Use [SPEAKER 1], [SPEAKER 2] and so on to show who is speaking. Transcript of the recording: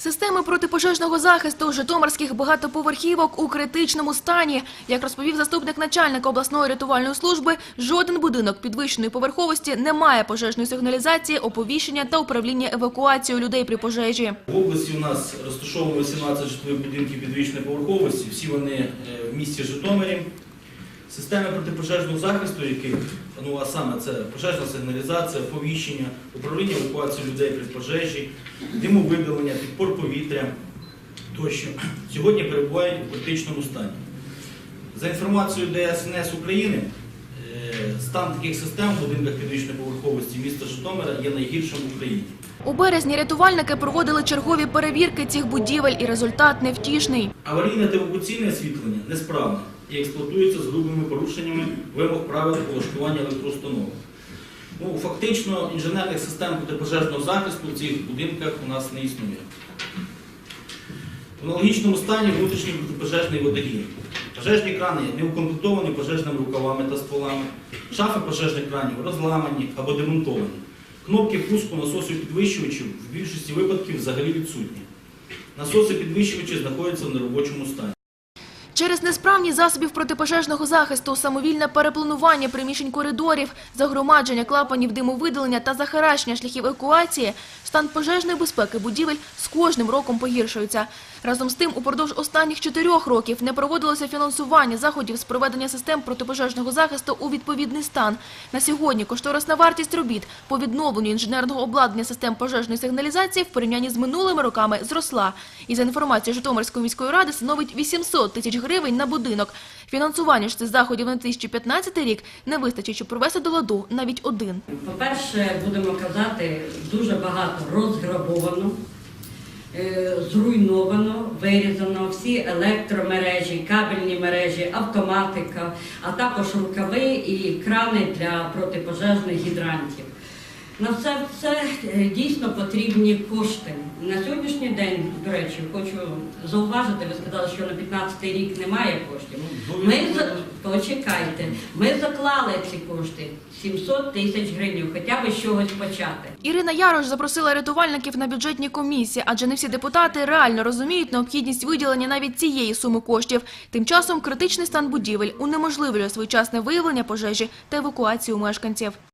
[SPEAKER 1] Системи протипожежного захисту житомирських багатоповерхівок у критичному стані. Як розповів заступник начальника обласної рятувальної служби, жоден будинок підвищеної поверховості не має пожежної сигналізації, оповіщення та управління евакуацією людей при пожежі.
[SPEAKER 2] В області у нас розташовано 18 житлових будинків підвищеної поверховості. Всі вони е, в місті Житомирі. Системи протипожежного захисту, яких ну а саме це пожежна сигналізація, повіщення, управління евакуацією людей при пожежі, димовидалення, підпор повітря тощо, сьогодні перебувають у критичному стані. За інформацією ДСНС України, е, стан таких систем в будинках підвищеної поверховості міста Житомира є найгіршим в Україні.
[SPEAKER 1] У березні рятувальники проводили чергові перевірки цих будівель, і результат невтішний.
[SPEAKER 2] Аварійне та евакуаційне освітлення несправне і експлуатується з грубими порушеннями вимог правил влаштування електроустановок. Ну, фактично, інженерних систем протипожежного захисту в цих будинках у нас не існує. В аналогічному стані внутрішній протипожежний водогін. Пожежні крани не укомплектовані пожежними рукавами та стволами. Шафи пожежних кранів розламані або демонтовані. Кнопки пуску насосів підвищувачів в більшості випадків взагалі відсутні. Насоси підвищувачі знаходяться в неробочому стані.
[SPEAKER 1] Через несправність засобів протипожежного захисту, самовільне перепланування приміщень коридорів, загромадження клапанів димовидалення та захаращення шляхів евакуації, стан пожежної безпеки будівель з кожним роком погіршується. Разом з тим, упродовж останніх чотирьох років не проводилося фінансування заходів з проведення систем протипожежного захисту у відповідний стан. На сьогодні кошторисна вартість робіт по відновленню інженерного обладнання систем пожежної сигналізації в порівнянні з минулими роками зросла. І за інформацією Житомирської міської ради становить 800 тисяч гривень на будинок. Фінансування ж цих заходів на 2015 рік не вистачить, щоб провести до ладу навіть один.
[SPEAKER 3] По-перше, будемо казати, дуже багато розграбовано, е, зруйновано, вирізано всі електромережі, кабельні мережі, автоматика, а також рукави і крани для протипожежних гідрантів. На все е, дійсно потрібні кошти. На сьогоднішній день, до речі, хочу зауважити, ви сказали, що на 15 рік немає коштів. Ми за почекайте, ми заклали ці кошти 700 тисяч гривень, хоча б з чогось почати.
[SPEAKER 1] Ірина Ярош запросила рятувальників на бюджетні комісії, адже не всі депутати реально розуміють необхідність виділення навіть цієї суми коштів. Тим часом критичний стан будівель унеможливлює своєчасне виявлення пожежі та евакуацію мешканців.